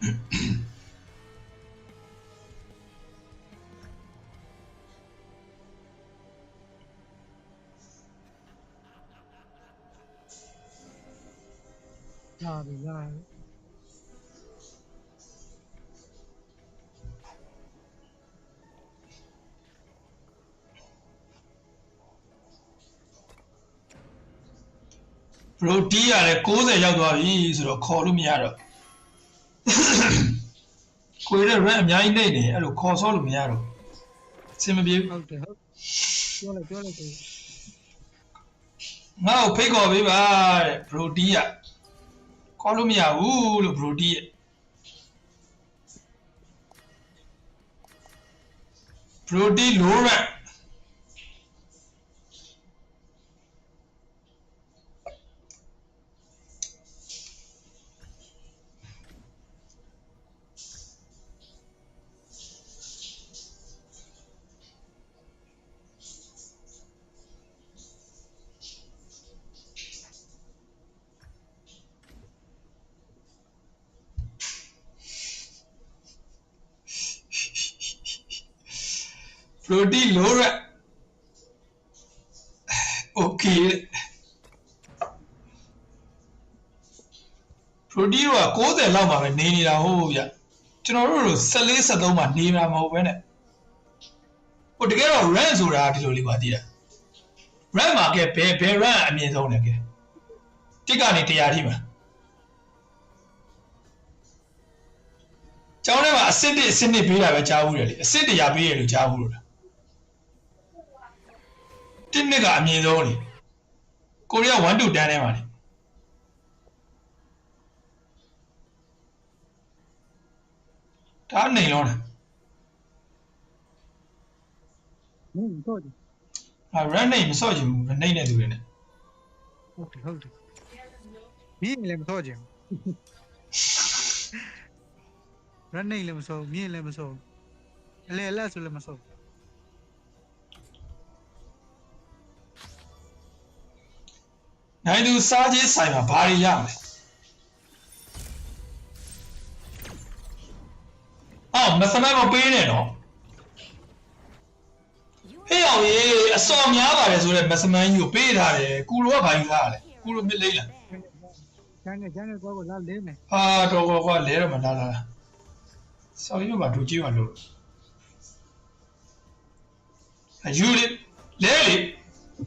ရပြီရပြီဘရိုတီးရတယ်60ရောက်သွားပြီဆိုတော့ခေါ်လို့မရတော့ ကိုရတဲ့ rank အများကြီးနေနေအဲ့လိုခေါ်ဆောလို့မရတော့အဆင်မပြေဘူးဟုတ်တယ်ဟုတ်ပြောလိုက်ပြောလိုက်ကိုငါ့ကိုဖိတ်ခေါ်ပေးပါတဲ့ဘရိုတီးရခေါ်လို့မရဘူးလို့ဘရိုတီးရဘရိုတီး low rank ဘရိုတီး low rank okay ဘရိုတီးက60လောက်မှာပဲနေနေတာဟုတ်ဗျကျွန်တော်တို့တို့14 73မှာနေမှာမဟုတ်ပဲနဲ့ဟိုတကယ်တော့ rank ဆိုတာဒီလိုလေးပါတည်တယ် rank မှာကဲဘယ်ဘယ် rank အမြင့်ဆုံးလဲကဲတစ်ကနေ100ထိမှာကျောင်းထဲမှာအစစ်တစ်အစစ်နှစ်ပေးတာပဲကြားဘူးတယ်လေအစစ်100ပေးရလို့ကြားဘူးလို့လား တစ်နှစ်ကအမြင့်ဆုံးလေကိုရီးယား1 to 10ထဲမှာလေဒါအနေလုံးလားမင်းတော့တယ်ဟာ run နေမစော့ချင်ဘူးနေနေသူတွေနဲ့ဟုတ်တယ်ဟုတ်တယ်မင်းလည်းမတော့ကြင်ရန်နေလည်းမစောမြင်းလည်းမစောအလေလက်ဆိုလည်းမစော နိုင်သူစားခြင်းဆိုင်မှာဘာတွေရမလဲအော်မစမမပေးနဲ့နော်ဟေးအောင်ရေအစော်များပါတယ်ဆိုတော့မစမန်းကြီးကိုပေးထားတယ်ကူလိုကဘာကြီးစားရလဲကူလိုမစ်လေးလားကျန်းနဲ့ကျန်းနဲ့ကောကိုလာလေးမယ်ဟာတော့ကွာကွာလဲတော့မလာလာဆော်ရီမှာဒူကြီးမှာလို့အယူလေလဲလေ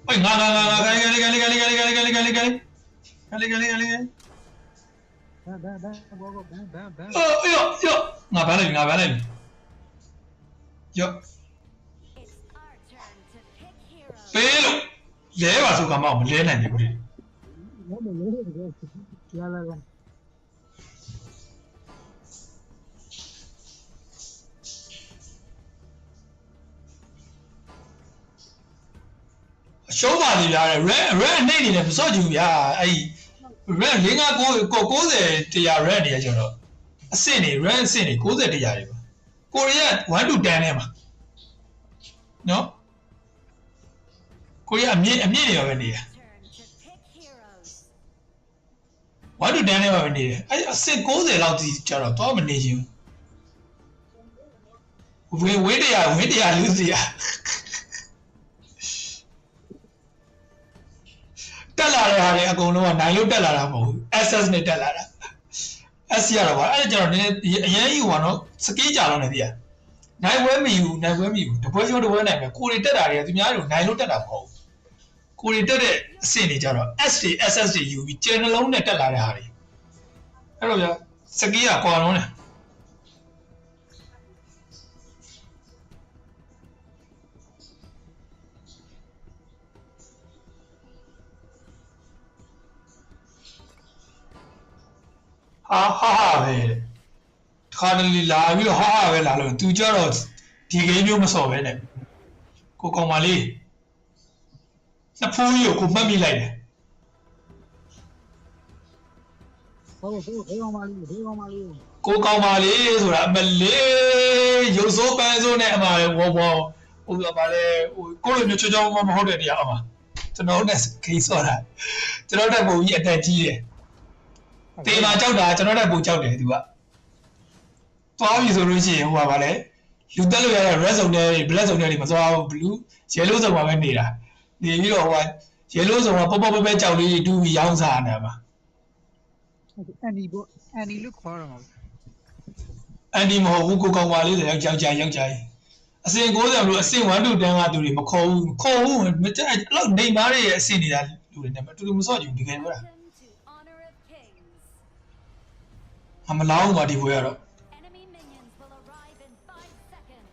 ဟိုငါငါငါငါခိုင်ခိုင်ခိုင်ခိုင်ခိုင်ခိုင်ခိုင်ခိုင်ခိုင်ခိုင်ခိုင်ခိုင်ခိုင်ခိုင်ခိုင်ခိုင်ဘန်ဘန်ဘန်ဘောဘောဘန်ဘန်ဘန်အော်ယောယောငါဘာလဲငါဘာလဲယော It's our turn to pick heroes. ပေးလို့လဲပါဆိုကမှမလဲနိုင်ဘူးဒီမမလေးရလာလာ ရှုံးပါလေဗျာ red red အနေနေနဲ့မစော့ကြည့်ဘူးဗျာအဲ့ red 5 9 9 90တရား red နေရကျွန်တော်အဆင့်နေ red အဆင့်နေ90တရားတွေပါကိုရီးယား1 to 10ထဲမှာနော်ကိုရီးယားအမြင့်အမြင့်နေရပဲနေရ Turn to pick heroes. 1 to 10ထဲမှာပဲနေတယ်အဲ့အဆင့်90လောက်ကြီးကျတော့တော့မနေချင်ဘူးဝင်းဝင်းတရားဝင်းတရားလူစီရ တက်လာတဲ့ဟာတွေအကုန်လုံးကနိုင်လို့တက်လာတာမဟုတ်ဘူး access နဲ့တက်လာတာ S ရတော့ဗောအဲ့ဒါကျတော့နည်းနည်းအရင်ကြီးဟိုကနော်စကီးကြတော့နေပြီနိုင်ဝဲမီဘူးနိုင်ဝဲမီဘူးတပွဲချိုးတပွဲနိုင်မယ်ကိုရီတက်တာတွေကသူများတို့နိုင်လို့တက်တာမဟုတ်ဘူးကိုရီတက်တဲ့အဆင့်တွေကျတော့ S တွေ SS တွေယူပြီးကျန်နှလုံးနဲ့တက်လာတဲ့ဟာတွေအဲ့တော့ဗျာစကီးကကွာလုံးတယ် ဟာဟာဟာပဲတဲ့တခါတလေလာပြီးတော့ဟာဟာပဲလာလို့သူကြတော့ဒီဂိမ်းမျိုးမစော်ပဲနဲ့ကိုကောင်မလေးနှစ်ဖူးကြီးကိုကိုမှတ်မိလိုက်တယ်ဘောဘောဘေးကောင်မလေးဘေးကောင်မလေးကိုကောင်ပါလေဆိုတာအမလေးရုပ်စိုးပန်းစိုးနဲ့အမလေးဝေါ်ဝေါ်ဟိုကပါလေဟိုကိုလိုမျိုးချောချောမမဟုတ်တဲ့တရားအမကျွန်တော်နဲ့ခိစောတာကျွန်တော်တက်ပုံကြီးအတက်ကြီးတယ် တေမာကြောက်တာကျွန်တော်တက်ပုံကြောက်တယ်သူကသွားပြီဆိုလို့ရှိရင်ဟိုပါဗာလဲလူတက်လို့ရတဲ့ red zone တွေ black zone တွေမသွားဘူး blue yellow zone မှာပဲနေတာနေပြီးတော့ဟိုက yellow zone မှာပေါ့ပေါ့ပဲပဲကြောက်လေးတူးပြီးရောင်းစားနေတာပါအန်ဒီဘောအန်ဒီလို့ခေါ်ရမှာအန်ဒီမဟုတ်ဘူးကိုကောင်ပါလေးတွေယောက်ျားယောက်ျားယောက်ျားကြီးအစင်90လို့အစင်1 to 10ကသူတွေမခေါ်ဘူးခေါ်ဘူးမကြိုက်အဲ့လောက်နေမားတွေရဲ့အစင်နေတာလူတွေနဲ့မတူတူမစော့ကြဘူးဒီကယ်ပြောတာ အမလောင်းပါဒီဘွေကတော့ Enemy minions will arrive in five seconds.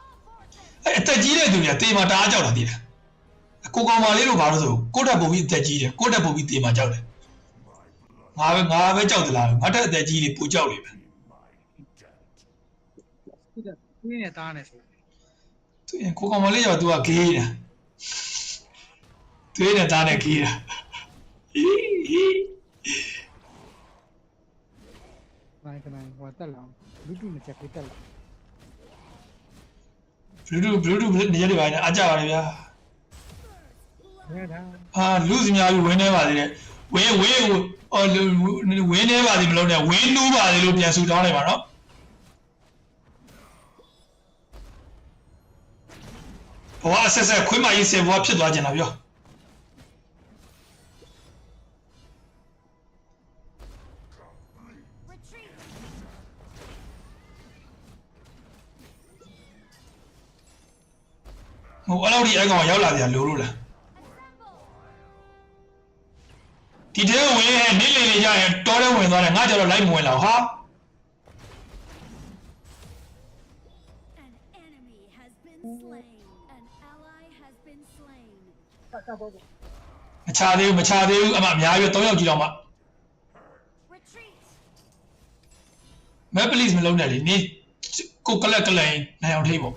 All forces အဲ့အသက်ကြီးတဲ့သူတွေကတေးမှာတအားကြောက်တာတည်တယ်အကိုကောင်ပါလေးတို့ဘာလို့ဆိုကိုယ့်တက်ပုံပြီးအသက်ကြီးတယ်ကိုယ့်တက်ပုံပြီးတေးမှာကြောက်တယ်ငါပဲငါပဲကြောက်သလားငါတက်အသက်ကြီးလေးပူကြောက်နေပဲဒီကပြင်းနေတားနေဆိုသူရင်ကိုကောင်မလေးရောသူကဂေးတာသွေးနဲ့သားနဲ့ဂေးတာဟီးဟီး နိုင်ကနိုင်ဟိုတက်လောင်လူတူနဲ့ချက်ကိုတက်လောင်ဘလူးတူဘလူးတူနေရာတွေပါနေအကြပါလေဗျာနဲဒါအာလူစများပြီးဝင်းနေပါသေးတယ်ဝင်းဝင်းအော်လူဝင်းနေပါသေးမလို့နဲ့ဝင်းနူးပါသေးလို့ပြန်ဆူတောင်းလိုက်ပါနော်ဘဝဆက်ဆက်ခွေးမကြီးဆယ်ဘဝဖြစ်သွားကြတာပြော ဟိုအဲ့လောက်ဒီအဲ့ကောင်ရောက်လာပြန်လို့လို့လား Assemble. ဒီတဲဝင်ဟဲ့နေလေလေကြရင်တောထဲဝင်သွားတယ်ငါကြတော့လိုက်မဝင်တော့ဟာ An enemy has been slain. An ally has been slain. တက်တက်ပေါ့မချသေးဘူးမချသေးဘူးအမအများကြီး3ယောက်ကြည့်တော့မှ Retreat. မဲပလစ်မလုံးနဲ့လေနေကိုကလက်ကလက်နိုင်အောင်ထိပေါ့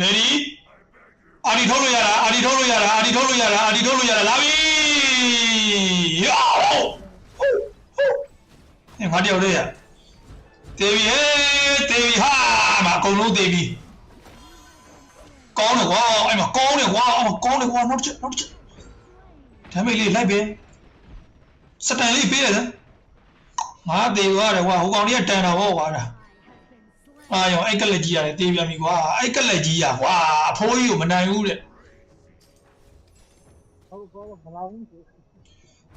ready အာဒီထုတ်လို့ရတာအာဒီထုတ်လို့ရတာအာဒီထုတ်လို့ရတာအာဒီထုတ်လို့ရတာလာပြီယောဟုတ်ဟုတ်ဟဲ့ငါတယောက်လေးရတေဗီဟဲ့တေဗီဟာမအကုန်လုံးတေဗီကောင်းတယ်ကွာအဲ့မှာကောင်းတယ်ကွာအဲ့မှာကောင်းတယ်ကွာနောက်တစ်ချက်နောက်တစ်ချက်ဒါမေးလေးလိုက်ပဲ စတန်လေးပေးရတယ်ငါတေသွားတယ်ကွာဟိုကောင်လေးကတန်တာဟောကွာဒါ I have been slain. အာရောအဲ့ကလက်ကြီးရတယ်တေးပြန်ပြီကွာအဲ့ကလက်ကြီးရကွာအဖိုးကြီးကိုမနိုင်ဘူးတဲ့ဟုတ်ကောမလောင်ဘူးဆို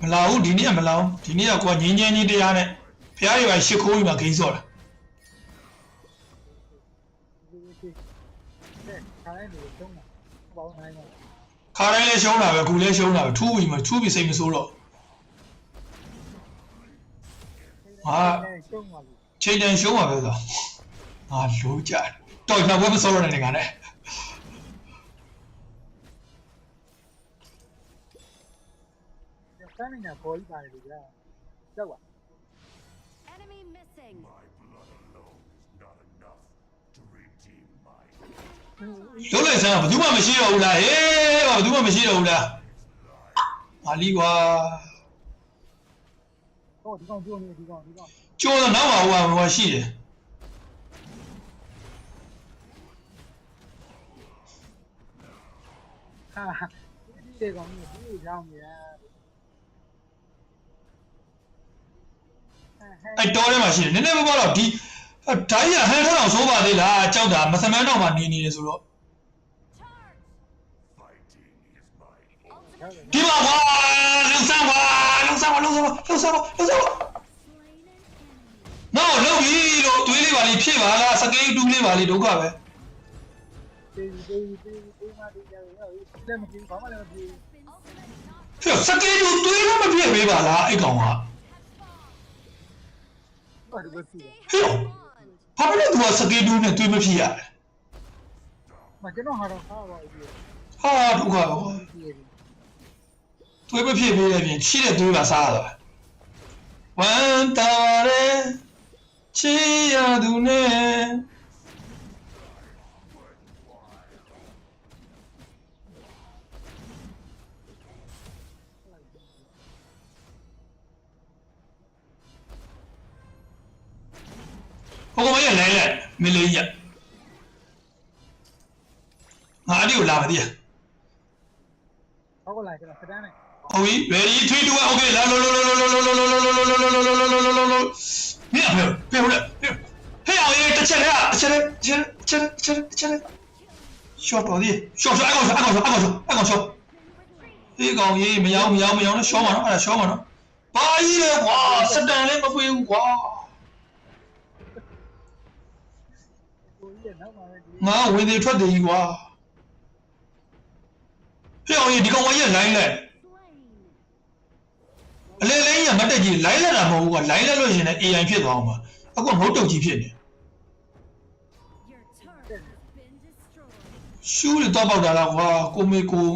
မလာဘူးဒီနေ့ကမလာဘူးဒီနေ့ကကိုကငင်းငင်းကြီးတရားနဲ့ဖះတွေကရှ िख ိုးကြီးမှာဂိမ်းစော့တာဒီဒီတဲ့ခါတိုင်းလူသုံးတာပေါင်းနိုင်မှာခါတိုင်းလဲရှုံးတာပဲအခုလဲရှုံးတာပဲထူးပြီးမှထူးပြီးစိတ်မဆိုးတော့ ဟာရှုံးပါလို့ချိန်တန်ရှုံးပါပဲဆိုငါလိုကြတယ်တော်နောက်ဘက်မစောရတဲ့နေကနဲ့စမ်းနေတာပေါ်ကြီးပါတယ်ကြာကြောက်ပါ Enemy missing. လုံးလိုက်စမ်းဘယ်သူမှမရှိတော့ဘူးလားဟေးဘယ်သူမှမရှိတော့ဘူးလားမာလီကွာ ဟောဒီကောင်ပြောနေဒီကောင်ဒီကောင်ကျိုးတော့နောက်မှာဟိုကဟိုကရှိတယ်ဟာဒီဒီကောင်ကြီးဒီကြောင်မြန်အဲ့တော်ထဲမှာရှိတယ်နည်းနည်းမပေါ့တော့ဒီဓာတ်ရဟန်ထောင်းအောင်ဆိုးပါသေးလားကြောက်တာမသမန်းတော့မှနေနေတယ်ဆိုတော့ ဒီမှာကွာလုံဆန်းကွာလုံဆန်းကွာလုံဆန်းကွာလုံဆန်းကွာလုံဆန်းကွာ Slain an enemy. နော်လုံပြီလို့တွေးလေးပါလေးဖြည့်ပါလားစကိတ်တူးလေးပါလေးဒုက္ခပဲတေးတေးတေးတေးမတေးကြရောလက်မကြည့်ဘာမှလည်းမကြည့် Been slain. ဖြည့်စကိတ်တူးတွေးလို့မဖြည့်ပေးပါလားအဲ့ကောင်ကဘာလို့ကြည့်ဟေ့ Bond. ဘာဖြစ်လို့သူကစကိတ်တူးနဲ့တွေးမဖြည့်ရလဲမကျွန်တော်ဟာတော့ဟာပါပြီဟာဒုက္ခပဲ ကွာကြည့်တွေးမဖြည့်ပေးတဲ့ပြင်ရှိတဲ့တွေးပါစားရတာဝမ်းတာရဲချီရသူနဲ့ဟိုကောင်မကြီးကလဲလဲမင်းလေးကြီးကငါအဲ့ဒီကိုလာမသိရဟောက်လာကျွန်တော်စတန်းနဲ့ ဟုတ်ပြီ ready 3 2 1 okay လာလောလောလောလောလောလောလောလောလောလောလောလောလောလောလောလောလောလောမင်းအဖေဖေဟုတ်လားဟဲ့အောင်ရေးတစ်ချက်လေးတစ်ချက်လေးတစ်ချက်တစ်ချက်တစ်ချက်လေး short တော်သေးရှော့ရှော့အကောင်ရှော့အကောင်ရှော့အကောင်ရှော့အကောင်ရှော့ဒီကောင်ကြီးမယောင်းမယောင်းမယောင်းနဲ့ရှော့မှာနော်အဲ့ဒါရှော့မှာနော်ဘာကြီးလဲကွာစတန်လေးမပွေးဘူးကွာကိုကြီးရဲ့နောက်မှာပဲဒီငါဝင်နေထွက်တယ်ကြီးကွာဟဲ့အောင်ကြီးဒီကောင်ကြီးလိုင်းလဲ Slain. အလေလေးကြီးကမတက်ကြီးလိုင်းလက်တာမဟုတ်ဘူးကွာလိုင်းလက်လို့ရှင်လည်း AI ဖြစ်သွားအောင်ပါအခုငုတ်တုတ်ကြီးဖြစ်နေ Your turret has been destroyed. ရှူးတွေတော့ပေါက်တာလားကွာကိုမေကို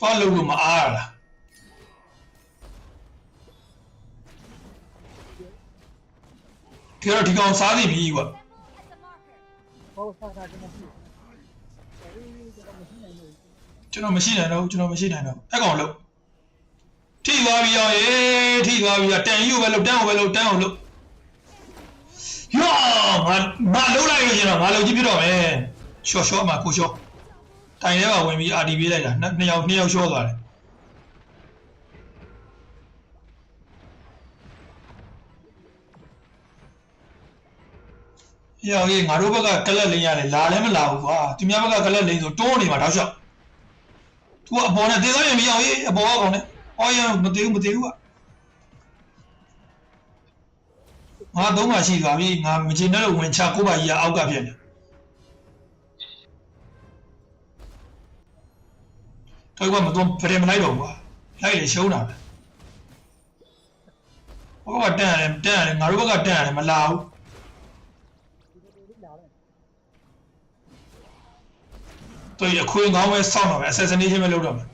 တော့လို့လို့မအားရလားဒီတော့ဒီကောင်စားနေပြီကွာဟောစားတာကျွန်တော်ရှိတယ်ကျွန်တော်မရှိနိုင်ဘူးကျွန်တော်မရှိနိုင်တော့ကျွန်တော်မရှိနိုင်တော့အဲ့ကောင်လို့ ထိသွားပြီရောရေထိသွားပြီရောတန်ယူပဲလို့တန်းအောင်ပဲလို့တန်းအောင်လို့ယောငါမလုံးလိုက်လို့ရှင်တော့ငါလုံကြီးပြတော့မယ်ရှော့ရှော့မှာကိုရှော့တိုင်ထဲမှာဝင်ပြီး RD ပေးလိုက်တာနှစ်နှစ်ယောက်နှစ်ယောက်ရှော့သွားတယ်ယောက်ကြီးငါတို့ဘက်ကကလက်လိမ့်ရတယ်လာလည်းမလာဘူးကွာသူများဘက်ကကလက်လိမ့်ဆိုတိုးနေမှာတောက်လျှောက်သူကအပေါ်နဲ့တေးသားရင်မရောက်ရေးအပေါ်ကကောင်နဲ့ အော်ရမသေးဘူးမသေးဘူးကငါသုံးပါရှိသွားပြီငါမချင်တဲ့လို့ဝင်ချကိုပါကြီးကအောက်ကဖြစ်နေတော့ကမတော့ဖရဲမလိုက်တော့ဘူးကွာလိုက်လေရှုံးတာပဲဟိုကတန်းရတယ်တန်းရတယ်ငါတို့ဘက်ကတန်းရတယ်မလာဘူးဒီလိုလေးလာတယ်သူအခွေငောင်းပဲစောင့်တော့မယ် assassination ပဲလုပ်တော့မယ်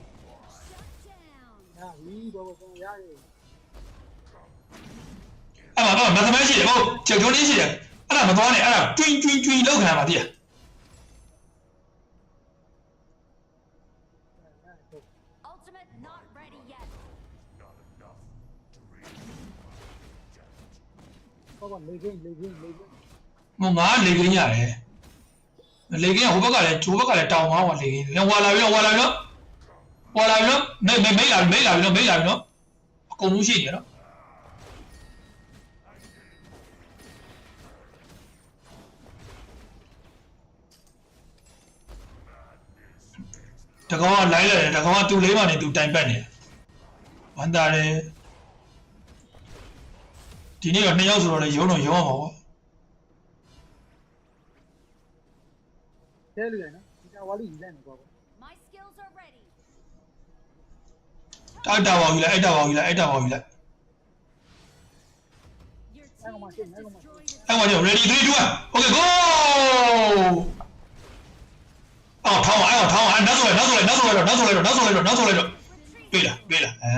Shut down. ဟာဝီးတော့ကျွန်တော်ရရအဲ့မှာတော့မသမဲရှိတယ်ဟုတ်ချက်ထုံးလေးရှိတယ်အဲ့ဒါမသွားနဲ့အဲ့ဒါတွင်းတွင်းတွင်းလောက်ခံပါတည်း Ultimate not ready yet. ဟောကလေကင်းလေကင်းလေကင်းမငါလေကင်းရတယ်လေကင်းကဟိုဘက်ကလည်းဂျိုးဘက်ကလည်းတောင်သွားပါလေကင်းရောဝါလာပြီတော့ဝါလာပြီတော့ ဝါလာပြီတော့မိတ်မိတ်မိတ်လာပြီမိတ်လာပြီတော့မိတ်လာပြီတော့အကုန်လုံးရှိနေနော်တကောင်ကလိုင်းလာတယ်တကောင်ကတူလေးမှနေတူတိုင်ပတ်နေတယ်ဝမ်းသာတယ်ဒီနေ့တော့နှစ်ယောက်ဆိုတော့လေရုံးတော့ရုံးအောင်ပါဘောဆဲလို့ရနော်ဒီကဝါလီယူလိုက်နေပေါ့ My skills are ready. တိုက်တာပါယူလိုက်အဲ့တာပါယူလိုက်အဲ့တာပါယူလိုက် Your Hang on, team has hang on, destroyed a အဲ့မှာကျ ready 3 2 1 okay go အော်ထောင်းအောင်ထောင်းအောင်နောက်ဆိုလိုက်နောက်ဆိုလိုက်နောက်ဆိုလိုက်နောက်ဆိုလိုက်နောက်ဆိုလိုက်နောက်ဆိုလိုက် retreat. တွေ့လားတွေ့လားအဲ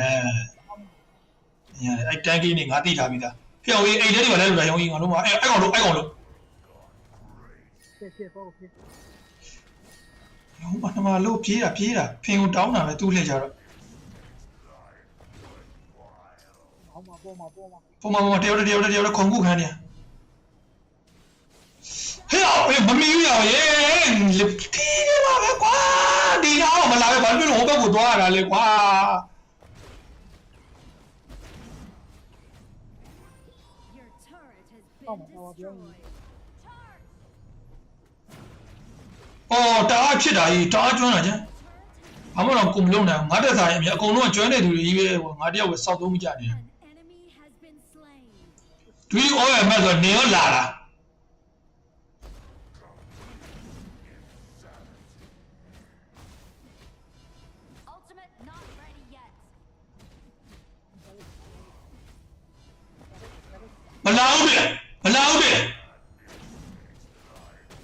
ညအဲ့တန်ကီနေငါတိထားပြီးသားဖျော်ရေးအိတ်ထဲတွေပါလဲလို့ရောင်းကြီးငါတို့ကအဲ့အဲ့ကောင်လို့အဲ့ကောင်လို့ဆဲဆဲပေါ့ဖြစ်ဟိုမှာနမလို့ပြေးတာပြေးတာဖင်ကိုတောင်းတာပဲသူ့လှည့်ကြတော့ ပေါ့မှာပေါ့မှာပုံမှန်ပုံမှန်တယောက်တယောက်တယောက်ခုံခုခံနေဟဲ့အော်မမီးရရေပြေးနေပါပဲကွာဒီတော့မလာပဲဘာလို့ဟိုဘက်ကိုသွားရတာလဲကွာ Your turret has been Oh, my God, yeah. destroyed. Charge. အော်တအားဖြစ်တာကြီးတအားကျွမ်းတာကျန် Turret has ဘာမှတော့ကုမလုံးနိုင်ငါတက်စားရင်အမြအကုန်လုံးကျွမ်းတဲ့သူတွေကြီးပဲငါတယောက်ပဲစောက်သုံးမကြနေ An enemy has been slain. ဒွီအော်ရမဆိုနေရောလာတာ Ultimate not ready yet. မလာဘူးတဲ့မလာဘူးတဲ့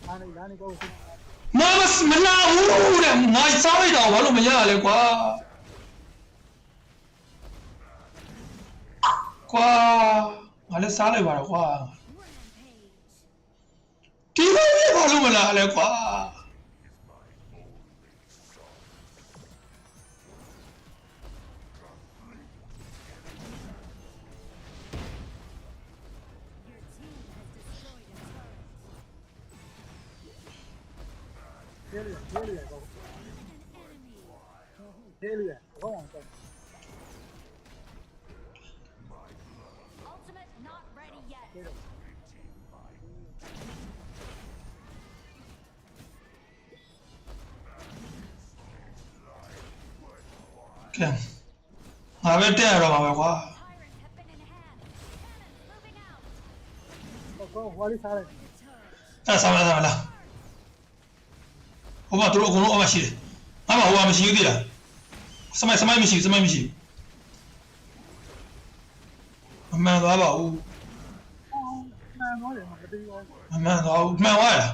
လာနေလာနေပေါ့ဖြစ်မမမလာဘူးတဲ့ငါစားလိုက်တော့ဘာလို့မရလဲကွာကွာ 啥来玩的话，这个你搞不明白了，来挂。这里，这里，这里，我忘记了。 ကဲငါပဲတက်ရတော့မှာပဲကွာ Tyrants have been in hand. Cannons moving out. ကောဝါရီစားလိုက်အဲ့ဆောင်းလာဆောင်းလာဟိုမှာသူတို့အကုန်လုံးအမရှိတယ်ငါမှဟိုမှာမရှိဘူးသေးလားစမိုင်းစမိုင်းမရှိဘူးစမိုင်းမရှိဘူးမမှန်သွားပါဘူးမှန်တော့တယ်မတူရောမမှန်သွားဘူးမှန်သွားရလား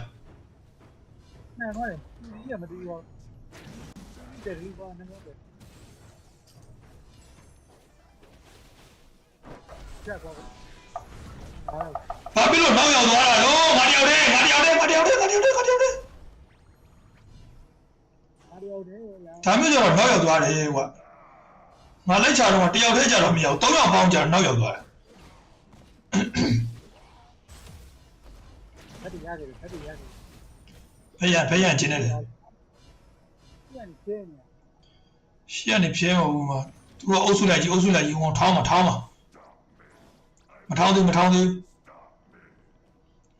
မှန်တော့တယ်ဒီကမတူရောတယ်ဒီကောနေတော့ ဘာဖြစ်လို့နောက်ရောက်သွားတာတော့ငါတယောက်တည်းငါတယောက်တည်းငါတယောက်တည်းငါတယောက်တည်းငါတယောက်တည်းအားရအောင်တယ်လားဒါမျိုးကျတော့နောက်ရောက်သွားတယ်ကွာငါလိုက်ချတော့တယောက်တည်းကြတော့မရဘူး၃ယောက်ပေါင်းကြတော့နောက်ရောက်သွားတယ်ဖတ်ရရတယ်ဖတ်ရရတယ်ဖေးရဖေးရကျင်းနေတယ်ပြန်ကျင်းနေရှေ့ကနေဖြဲမဟုတ်မှာသူကအုပ်စုလိုက်ကြီးအုပ်စုလိုက်ကြီးဟောထောင်းမှာထောင်းမှာ မထောင်းသေးမထောင်းသေး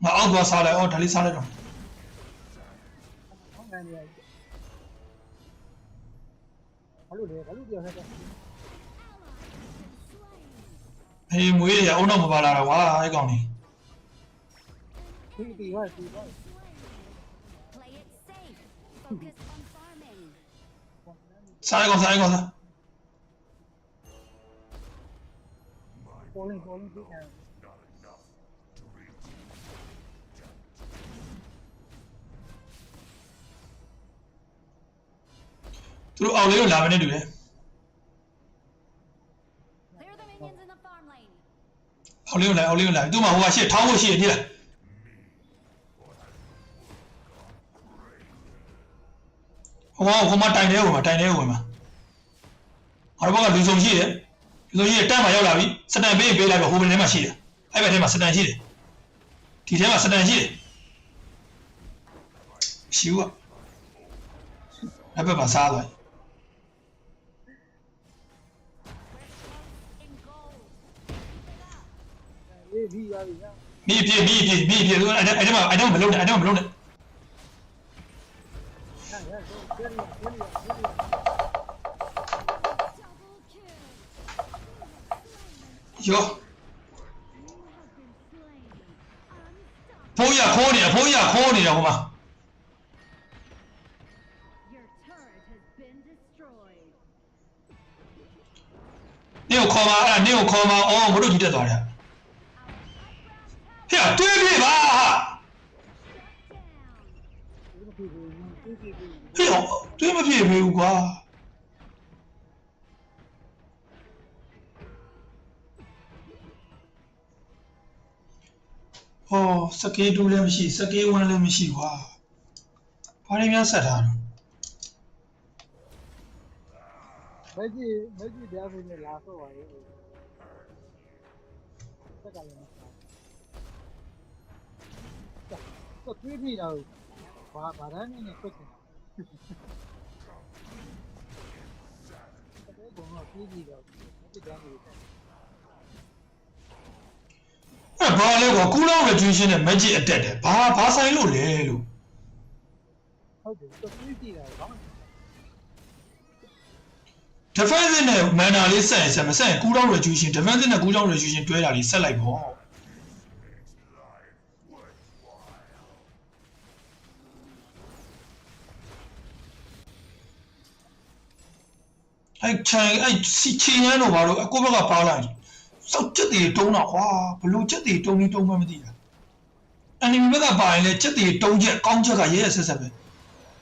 ငါအောက်သွားစားလိုက်အော်ဒါလေးစားလိုက်တော့ဟောင်းနေတယ်ဘာလို့လဲဘာလို့ပြောနေတာ Ally has been slain. အေးမွေးရအုံတော့မပါလာတော့ကွာအဲ့ကောင်ကြီးဒီဒီဟာဒီဟာ Play it safe. Focus on farming. စားလိုက်ကောင်စားလိုက်ကောင်စား ပေါ်လင်းပေါ်လင်းဒီကံသူတို့အောက်လေးကိုလာမနေတူတယ် Clear the minions in the farm lane. အောက်လေးကိုလာအောက်လေးကိုလာသူ့မှာဟိုကရှေ့ထောင်းဖို့ရှိရသေးလားဟိုကဟိုမှာတိုင်တယ်ဟိုမှာတိုင်တယ်ဟိုမှာအားဘောကလူစုံရှိတယ် လူစုံရှိတယ်တန်းမှာရောက်လာပြီစတန်ပေးပေးလိုက်တော့ဟိုဘက်ထဲမှာရှိတယ်အဲ့ဘက်ထဲမှာစတန်ရှိတယ်ဒီထဲမှာစတန်ရှိတယ်ရှိဦးကအဲ့ဘက်မှာစားသွား In gold. အေးဒီရပြီညာမိပြေမိပြေမိပြေသူအဲ့အဲ့ထဲမှာအဲ့ထဲမှာမလုံးနဲ့အဲ့ထဲမှာမလုံးနဲ့ Unstoppable. ဖိုးရခိုးနေတာဖိုးရခိုးနေတာဟိုမှာ Your turret has been destroyed. နေကိုခေါ်ပါအဲ့ဒါနေကိုခေါ်ပါအော်မတို့ကြီးတက်သွားတယ် Our underground tower ဟဲ့တွေးပြေပါဟာ down. ဒီဒီဒီဒီဒီဟဲ့တွေးမပြေဘူးကွာ ဟောစကေးတူးလည်းမရှိစကေးဝန်းလည်းမရှိကွာဘာရင်းများဆက်ထားတော့မကြီးမကြီးတရားဝင်လာဆိုပါရဲ့စက်ကလည်းတော့တွေးပြီးတော့ဘာဘာရမ်းနေနဲ့ပြတ်တယ်တဲ့ဘုံကတွေးပြီးတော့ဒီတရားဝင်အဲ့ဘာလဲ ကွာကူလောင်း reduction နဲ့ magic အတက်တယ်ဘာဘာဆိုင်လို့လဲလို့ဟုတ်တယ်တော့တွေးပြီးတော့ဘာမှ defense နဲ့ mana လေးဆက်ရင်ဆက်မဆက်ရင်ကူလောင်း reduction defense နဲ့ကူလောင်း reduction တွဲတာလေးဆက်လိုက်ပေါ့အဲ့ချန်အဲ့စီချီရန်တို့ဘာလို့အကိုဘက်ကပါလာ စောက်ချက်တွေတုံးတော့ကွာဘလို့ချက်တွေတုံးပြီးတုံးမှမသိတာ enemy ဘက်ကပါရင်လည်းချက်တွေတုံးချက်ကောင်းချက်ကရဲရဲဆက်ဆက်ပဲ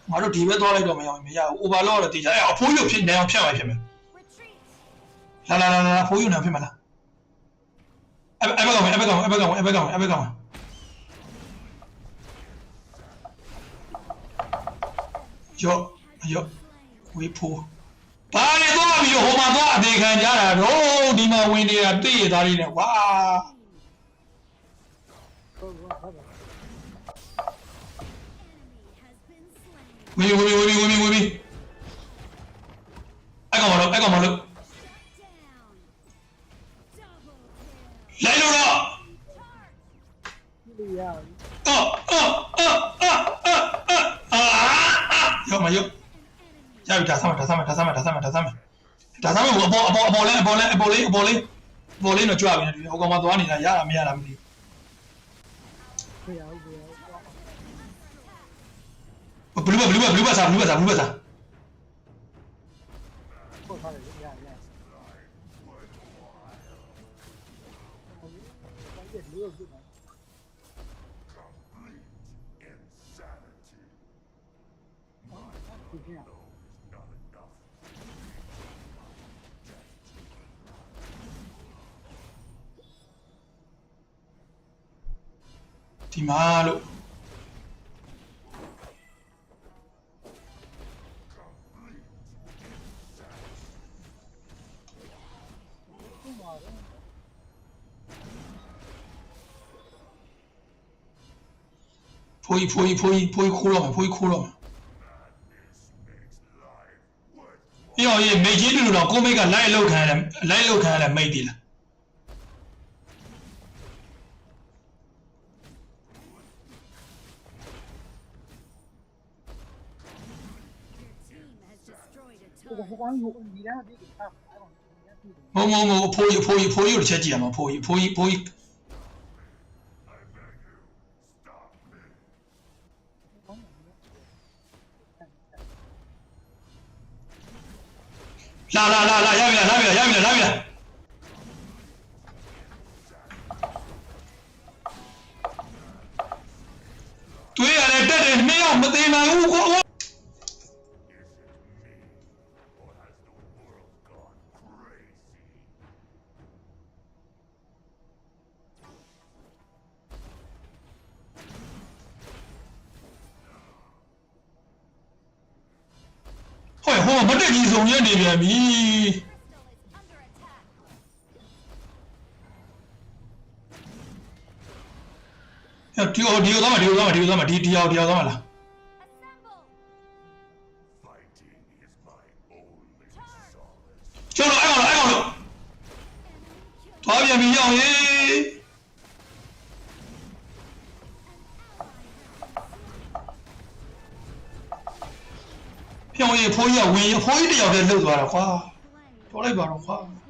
ငါတို့ဒီဘက်သွားလိုက်တော့မရဘူးမရဘူး overload တော့တေးကြအဲ့အဖိုးရုပ်ဖြစ်နေအောင်ဖြတ်မှဖြစ်မယ် Retreat. လာလာလာလာဖိုးယူနေဖြစ်မလားအဲ့အဲ့ဘက်ကောင်အဲ့ဘက်ကောင်အဲ့ဘက်ကောင်အဲ့ဘက်ကောင်အဲ့ဘက်ကောင်ယောယောဝေးဖိုး ဘာလဲတော့ပြီးတော့ဟိုမှာသွားအသေးခံကြတာတော့ဒီမှာဝင်နေတာတွေ့ရသားလေးနဲ့ဝါဟုတ်ဟုတ်ဟုတ် Enemy has been slain. ဝင်ပြီဝင်ပြီဝင်ပြီဝင်ပြီအဲ့ကောင်မလို့အဲ့ကောင်မလို့ Down. Double kill. လိုက်လို့တော့ဒီလိုရအော်အော်အော်အော်အော်အော်ရောမရောရပြီဒါဆမ်းဒါဆမ်းဒါဆမ်းဒါဆမ်းဒါဆမ်း ဒါဆမ်းအပေါ်အပေါ်အပေါ်လဲအပေါ်လဲအပေါ်လေးအပေါ်လေးအပေါ်လေးတော့ကြွပြီဟိုကောင်မသွားနေတာရတာမရတာမသိဖေးအောင်ဖေးအောင်ဘူးဘလူးဘလူးဘလူးဘစားဘလူးဘစားဘလူးဘစားပို့ထားတယ်ရရရဟုတ်ကဲ့လို့ပြတယ်ဒီက ဒီမှာလို့ဥမာတော့ဖိုးကြီးဖိုးကြီးဖိုးကြီးဖိုးကြီးခိုးတော့မယ်ဖိုးကြီးခိုးတော့မယ်အေးရောရေးမိတ်ကြီးတူတော့ကိုမိတ်ကလိုက်လောက်ခံရတယ်လိုက်လောက်ခံရတယ်မိတ်တည်လား destroyed a ဟို turret. ဟိုကောင်ဟိုဒီကနေ့ဒီထားအဲ့တော့ဒီကနေ့ဒီမုံမုံမုံ ဟိုဟိုမတက်ကြီးစုံရနေပြန်ပြီ Crystal is under attack. ဟဲ့ဒီဟိုဒီဟိုသွားမှာဒီဟိုသွားမှာဒီဟိုသွားမှာဒီဒီဟိုဒီဟိုသွားမှာလား Assemble. ကျော်တော့အဲ့ကောင်တော့အဲ့ကောင်တော့ Enemy kill. သွားပြန်ပြီရောက်ရေပြောင်း ရေဖိုးကြီးကဝင်ရဖိုးကြီးတယောက်တည်းလှုပ်သွားတာကွာ Slain. တော်လိုက်ပါတော့ကွာ Enemy